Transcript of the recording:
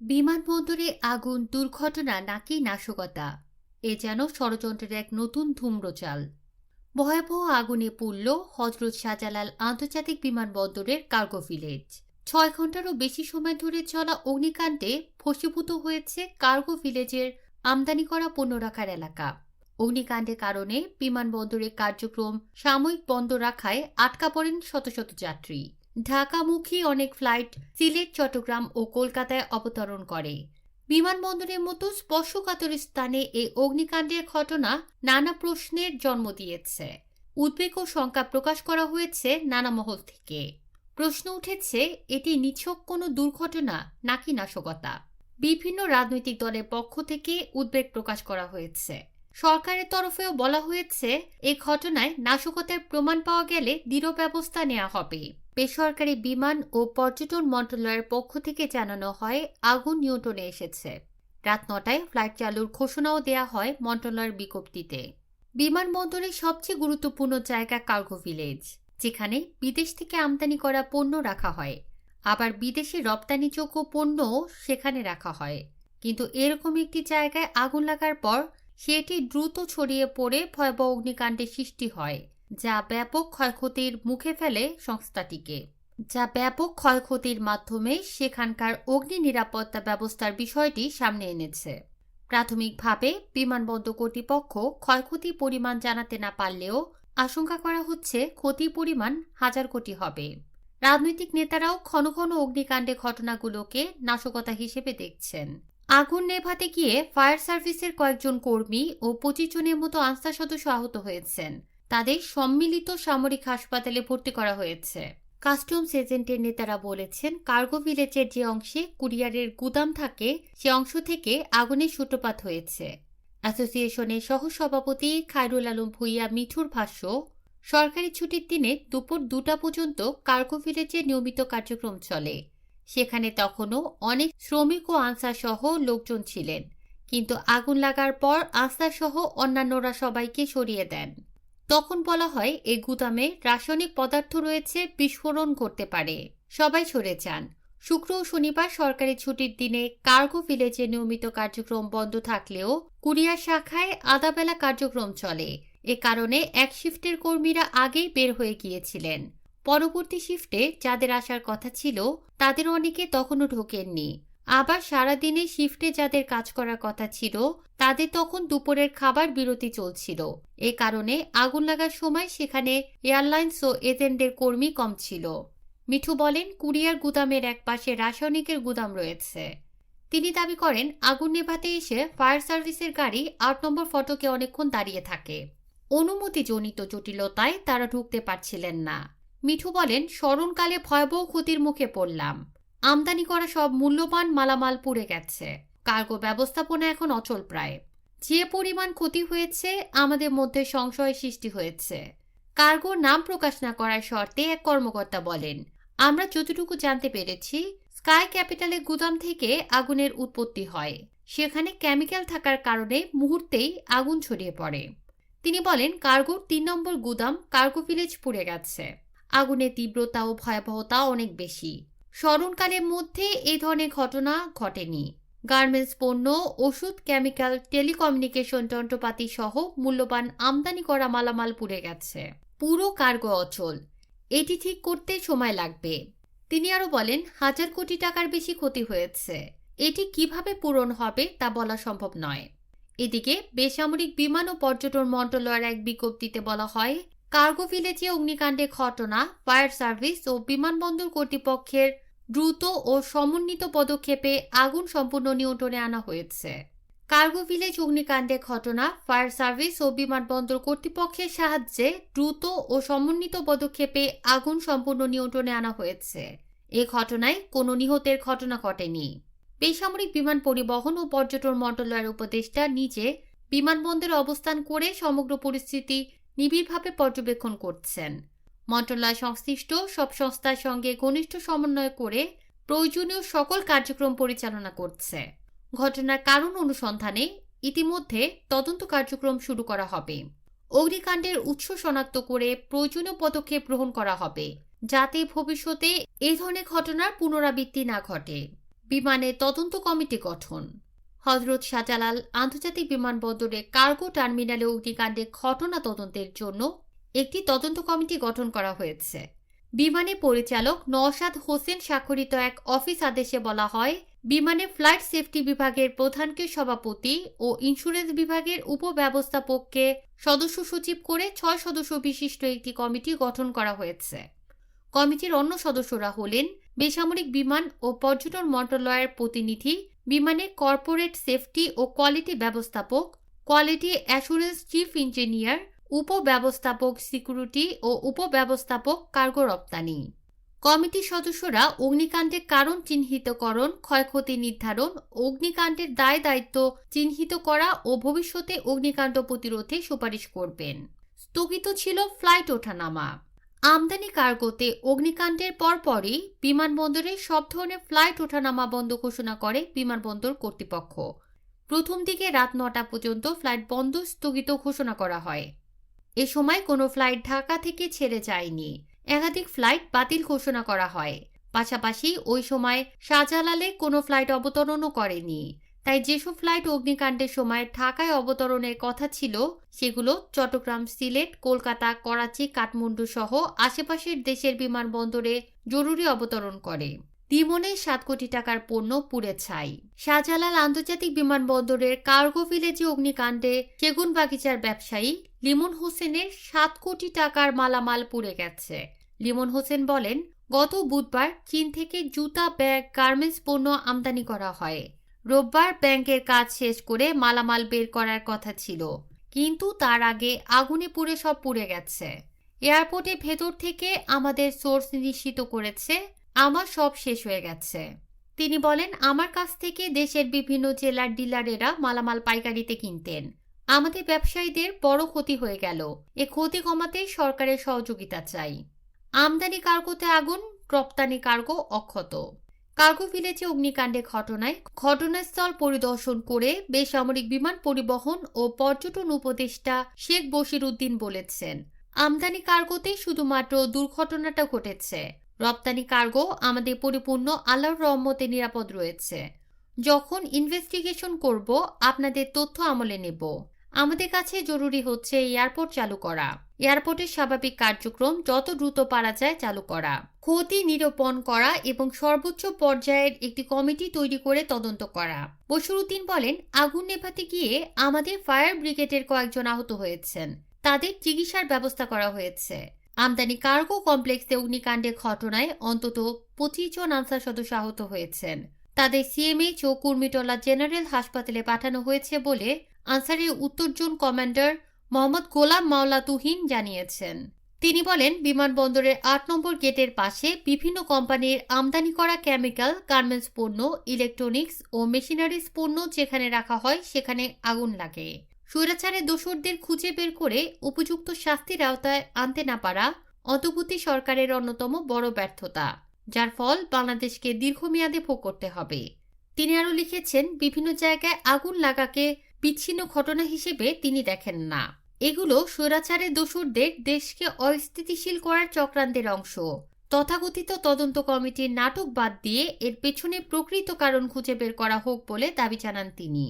বিমানবন্দরে আগুন, দুর্ঘটনা নাকি নাশকতা? এ যেন ষড়যন্ত্রের এক নতুন ধূম্রচাল। ভয়াবহ আগুনে পুড়ল হজরত শাহজালাল আন্তর্জাতিক বিমানবন্দরের কার্গো ভিলেজ। ছয় ঘন্টারও বেশি সময় ধরে চলা অগ্নিকাণ্ডে ফসীভূত হয়েছে কার্গো ভিলেজের আমদানি করা পণ্য রাখার এলাকা। অগ্নিকাণ্ডের কারণে বিমানবন্দরের কার্যক্রম সাময়িক বন্ধ রাখায় আটকা পড়েন শত শত যাত্রী। ঢাকামুখী অনেক ফ্লাইট সিলেট, চট্টগ্রাম ও কলকাতায় অবতরণ করে। বিমানবন্দরের মতো স্পর্শকাতর স্থানে এই অগ্নিকাণ্ডের ঘটনা নানা প্রশ্নের জন্ম দিয়েছে। উদ্বেগ ও শঙ্কা প্রকাশ করা হয়েছে নানা মহল থেকে। প্রশ্ন উঠেছে, এটি নিছক কোনো দুর্ঘটনা নাকি নাশকতা? বিভিন্ন রাজনৈতিক দলের পক্ষ থেকে উদ্বেগ প্রকাশ করা হয়েছে। সরকারের তরফেও বলা হয়েছে এই ঘটনায় নাশকতার প্রমাণ পাওয়া গেলে দৃঢ় ব্যবস্থা নেওয়া হবে। বেসরকারি বিমান ও পর্যটন মন্ত্রণালয়ের পক্ষ থেকে জানানো হয়, আগুন নিয়ন্ত্রণে এসেছে। রাত নটায় ফ্লাইট চালুর ঘোষণাও দেয়া হয় মন্ত্রণালয়ের বিজ্ঞপ্তিতে। বিমানবন্দরের সবচেয়ে গুরুত্বপূর্ণ জায়গা কার্গো ভিলেজ, যেখানে বিদেশ থেকে আমদানি করা পণ্য রাখা হয়। আবার বিদেশে রপ্তানিযোগ্য পণ্যও সেখানে রাখা হয়। কিন্তু এরকম একটি জায়গায় আগুন লাগার পর, সেটি দ্রুত ছড়িয়ে পড়ে ভয়াবহ অগ্নিকাণ্ডের সৃষ্টি হয়। যা ব্যাপক ক্ষয়ক্ষতির মুখে ফেলে সংস্থাটিকে। যা ব্যাপক ক্ষয়ক্ষতির মাধ্যমে সেখানকার অগ্নি নিরাপত্তা ব্যবস্থার বিষয়টি সামনে এনেছে। প্রাথমিকভাবে বিমানবন্দর কর্তৃপক্ষ ক্ষয়ক্ষতি পরিমাণ জানাতে না পারলেও আশঙ্কা করা হচ্ছে ক্ষতির পরিমাণ হাজার কোটি হবে। রাজনৈতিক নেতারাও ঘন ঘন অগ্নিকাণ্ডে ঘটনাগুলোকে নাশকতা হিসেবে দেখছেন। আগুন নেভাতে গিয়ে ফায়ার সার্ভিসের কয়েকজন কর্মী ও পঁচিশ জনের মতো আনসার সদস্য আহত হয়েছেন। তাদের সম্মিলিত সামরিক হাসপাতালে ভর্তি করা হয়েছে। কাস্টমস এজেন্টের নেতারা বলেছেন, কার্গো ভিলেজের যে অংশে কুরিয়ারের গুদাম থাকে, সে অংশ থেকে আগুনের সূত্রপাত হয়েছে। অ্যাসোসিয়েশনের সহসভাপতি খায়রুল আলম ভুইয়া মিঠুর ভাষ্য, সরকারি ছুটির দিনে দুপুর দুটা পর্যন্ত কার্গো ভিলেজে নিয়মিত কার্যক্রম চলে। সেখানে তখনও অনেক শ্রমিক ও আনসার সহ লোকজন ছিলেন, কিন্তু আগুন লাগার পর আনসার সহ অন্যান্যরা সবাইকে সরিয়ে দেন। তখন বলা হয়, এই গুদামে রাসায়নিক পদার্থ রয়েছে, বিস্ফোরণ করতে পারে। সবাই সরে যান। শুক্র ও শনিবার সরকারি ছুটির দিনে কার্গো ভিলেজে নিয়মিত কার্যক্রম বন্ধ থাকলেও কুরিয়ার শাখায় আদাবেলা কার্যক্রম চলে। এ কারণে এক শিফটের কর্মীরা আগেই বের হয়ে গিয়েছিলেন। পরবর্তী শিফটে যাদের আসার কথা ছিল, তাদের অনেকে তখনও ঢোকেননি। আবার সারাদিনে শিফটে যাদের কাজ করার কথা ছিল তাদের তখন দুপুরের খাবার বিরতি চলছিল। এ কারণে আগুন লাগার সময় সেখানে এয়ারলাইন্স ও এজেন্টদের কর্মী কম ছিল। মিঠু বলেন, কুরিয়ার গুদামের এক পাশে রাসায়নিকের গুদাম রয়েছে। তিনি দাবি করেন, আগুন নেভাতে এসে ফায়ার সার্ভিসের গাড়ি আট নম্বর ফটকে অনেকক্ষণ দাঁড়িয়ে থাকে। অনুমতিজনিত জটিলতায় তারা ঢুকতে পারছিলেন না। মিঠু বলেন, স্মরণকালে ভয়াবহ ক্ষতির মুখে পড়লাম। আমদানি করা সব মূল্যবান মালামাল পুড়ে গেছে। কার্গো ব্যবস্থাপনা এখন অচল প্রায়। যে পরিমাণ ক্ষতি হয়েছে, আমাদের মধ্যে সংশয় সৃষ্টি হয়েছে। কার্গোর নাম প্রকাশ না করার শর্তে এক কর্মকর্তা বলেন, আমরা যতটুকু জানতে পেরেছি, স্কাই ক্যাপিটালের গুদাম থেকে আগুনের উৎপত্তি হয়। সেখানে কেমিক্যাল থাকার কারণে মুহূর্তেই আগুন ছড়িয়ে পড়ে। তিনি বলেন, কার্গোর তিন নম্বর গুদাম কার্গো ভিলেজ পুড়ে গেছে। আগুনের তীব্রতা ও ভয়াবহতা অনেক বেশি। স্মরণকালের মধ্যে এই ধরনের ঘটনা ঘটেনি। গার্মেন্টস পণ্য, ওষুধ, কেমিক্যাল, টেলিকমিউনিকেশন যন্ত্রপাতি সহ মূল্যবান আমদানি করা মালামাল পুড়ে গেছে। পুরো কার্গো অচল। এটি ঠিক করতে সময় লাগবে। তিনি আরও বলেন, হাজার কোটি টাকার বেশি ক্ষতি হয়েছে। এটি কীভাবে পূরণ হবে তা বলা সম্ভব নয়। এদিকে, বেসামরিক বিমান ও পর্যটন মন্ত্রণালয়ের এক বিজ্ঞপ্তিতে বলা হয়, কার্গো ভিলেজে অগ্নিকাণ্ডের ঘটনা, ফায়ার সার্ভিস ও বিমানবন্দর কর্তৃপক্ষের দ্রুত ও সমন্বিত পদক্ষেপে আগুন সম্পূর্ণ নিয়ন্ত্রণে আনা হয়েছে। কার্গো ভিলেজ অগ্নিকাণ্ডের ঘটনা, ফায়ার সার্ভিস ও বিমানবন্দর কর্তৃপক্ষের সাহায্যে দ্রুত ও সমন্বিত পদক্ষেপে আগুন সম্পূর্ণ নিয়ন্ত্রণে আনা হয়েছে। এ ঘটনায় কোনো নিহতের ঘটনা ঘটেনি। বেসামরিক বিমান পরিবহন ও পর্যটন মন্ত্রণালয়ের উপদেষ্টা নিজে বিমানবন্দরে অবস্থান করে সমগ্র পরিস্থিতি নিবিড়ভাবে পর্যবেক্ষণ করছেন। মন্ত্রণালয় সংশ্লিষ্ট সব সংস্থার সঙ্গে ঘনিষ্ঠ সমন্বয় করে প্রয়োজনীয় সকল কার্যক্রম পরিচালনা করছে। ঘটনার কারণ অনুসন্ধানে ইতিমধ্যে তদন্ত কার্যক্রম শুরু করা হবে। অগ্নিকাণ্ডের উৎস শনাক্ত করে প্রয়োজনীয় পদক্ষেপ গ্রহণ করা হবে, যাতে ভবিষ্যতে এই ধরনের ঘটনার পুনরাবৃত্তি না ঘটে। বিমানের তদন্ত কমিটি গঠন। হজরত শাহজালাল আন্তর্জাতিক বিমানবন্দরে কার্গো টার্মিনালে অগ্নিকাণ্ডের ঘটনা তদন্তের জন্য একটি তদন্ত কমিটি গঠন করা হয়েছে। বিমানের পরিচালক নওশাদ হোসেন স্বাক্ষরিত এক অফিস আদেশে বলা হয়, বিমানে ফ্লাইট সেফটি বিভাগের প্রধানকে সভাপতি ও ইন্স্যুরেন্স বিভাগের উপব্যবস্থাপককে সদস্য সচিব করে ছয় সদস্য বিশিষ্ট একটি কমিটি গঠন করা হয়েছে। কমিটির অন্য সদস্যরা হলেন বেসামরিক বিমান ও পর্যটন মন্ত্রণালয়ের প্রতিনিধি, বিমানে কর্পোরেট সেফটি ও কোয়ালিটি ব্যবস্থাপক, কোয়ালিটি অ্যাসুরেন্স চিফ ইঞ্জিনিয়ার উপব্যবস্থাপক সিকিউরিটি ও উপব্যবস্থাপক কার্গো রপ্তানি। কমিটির সদস্যরা অগ্নিকাণ্ডের কারণ চিহ্নিতকরণ, ক্ষয়ক্ষতি নির্ধারণ, অগ্নিকাণ্ডের দায় দায়িত্ব চিহ্নিত করা ও ভবিষ্যতে অগ্নিকাণ্ড প্রতিরোধে সুপারিশ করবেন। স্থগিত ছিল ফ্লাইট ওঠানামা। আমদানি কার্গোতে অগ্নিকাণ্ডের পরপরই বিমানবন্দরে সব ধরনের ফ্লাইট ওঠানামা বন্ধ ঘোষণা করে বিমানবন্দর কর্তৃপক্ষ। প্রথম দিকে রাত নটা পর্যন্ত ফ্লাইট বন্ধ স্থগিত ঘোষণা করা হয়। এ সময় কোনো ফ্লাইট ঢাকা থেকে ছেড়ে যায়নি। একাধিক ফ্লাইট বাতিল ঘোষণা করা হয়। পাশাপাশি ওই সময় শাহজালালে কোনো ফ্লাইট অবতরণও করেনি। তাই যেসব ফ্লাইট অগ্নিকাণ্ডের সময় ঢাকায় অবতরণের কথা ছিল, সেগুলো চট্টগ্রাম, সিলেট, কলকাতা, করাচি, কাঠমান্ডু সহ আশেপাশের দেশের বিমানবন্দরে জরুরি অবতরণ করে। দিমনে সাত কোটি টাকার পণ্য পুড়ে ছাই। শাহজালাল আন্তর্জাতিক বিমানবন্দরের কার্গো ভিলেজে অগ্নিকাণ্ডে সেগুন বাগিচার ব্যবসায়ী লিমন হোসেনের সাত কোটি টাকার মালামাল পুড়ে গেছে। লিমন হোসেন বলেন, গত বুধবার চীন থেকে জুতা, ব্যাগ, গার্মেন্টস পণ্য আমদানি করা হয়। রোববার ব্যাংকের কাজ শেষ করে মালামাল বের করার কথা ছিল। কিন্তু তার আগে আগুনে পুড়ে সব পুড়ে গেছে। এয়ারপোর্টে ভেতর থেকে আমাদের সোর্স নিশ্চিত করেছে, আমার সব শেষ হয়ে গেছে। তিনি বলেন, আমার কাছ থেকে দেশের বিভিন্ন জেলার ডিলারেরা মালামাল পাইকারিতে কিনতেন। আমাদের ব্যবসায়ীদের বড় ক্ষতি হয়ে গেল। এ ক্ষতি কমাতে সরকারের সহযোগিতা চাই। আমদানি কার্গোতে আগুন, রপ্তানি কার্গো অক্ষত। কার্গো ভিলেজে অগ্নিকাণ্ডের ঘটনায় ঘটনাস্থল পরিদর্শন করে বেসামরিক বিমান পরিবহন ও পর্যটন উপদেষ্টা শেখ বশির উদ্দিন বলেছেন, আমদানি কার্গোতে শুধুমাত্র দুর্ঘটনাটা ঘটেছে। রপ্তানি কার্গো আমাদের পরিপূর্ণ আল্লাহর রহমতে নিরাপদ রয়েছে। যখন ইনভেস্টিগেশন করব, আপনাদের তথ্য আমলে নেব। আমাদের কাছে জরুরি হচ্ছে এয়ারপোর্ট চালু করা। এয়ারপোর্টের স্বাভাবিক কার্যক্রম যত দ্রুত পারা যায় চালু করা। ক্ষতি নিরূপণ করা এবং সর্বোচ্চ পর্যায়ের একটি কমিটি তৈরি করে তদন্ত করা। বসরুদ্দিন বলেন, আগুন নেভাতে গিয়ে আমাদের ফায়ার ব্রিগেডের কয়েকজন আহত হয়েছেন। তাদের চিকিৎসার ব্যবস্থা করা হয়েছে। আমদানি কার্গো কমপ্লেক্সে অগ্নিকাণ্ডের ঘটনায় অন্তত পঁচিশ জন আনসার সদস্য আহত হয়েছেন। তাদের সিএমএইচ ও কুর্মিটোলা জেনারেল হাসপাতালে পাঠানো হয়েছে বলে আনসারের উত্তর জোন কমান্ডার মোহাম্মদ গোলাম মাওলা তুহিন জানিয়েছেন। তিনি বলেন, বিমানবন্দরের আট নম্বর গেটের পাশে বিভিন্ন কোম্পানির আমদানি করা কেমিক্যাল, গার্মেন্টস পণ্য, ইলেকট্রনিক্স ও মেশিনারিজ পণ্য যেখানে রাখা হয় সেখানে আগুন লাগে। স্বৈরাচারের দোসরদের খুঁজে বের করে উপযুক্ত শাস্তির আওতায় আনতে না পারা অন্তর্বর্তী সরকারের অন্যতম বড় ব্যর্থতা, যার ফল বাংলাদেশকে দীর্ঘমেয়াদে ভোগ করতে হবে। তিনি আরও লিখেছেন, বিভিন্ন জায়গায় আগুন লাগাকে বিচ্ছিন্ন ঘটনা হিসেবে তিনি দেখেন না। এগুলো স্বৈরাচারের দোসরদের দেশকে অস্থিতিশীল করার চক্রান্তের অংশ। তথাকথিত তদন্ত কমিটির নাটক বাদ দিয়ে এর পেছনে প্রকৃত কারণ খুঁজে বের করা হোক বলে দাবি জানান তিনি।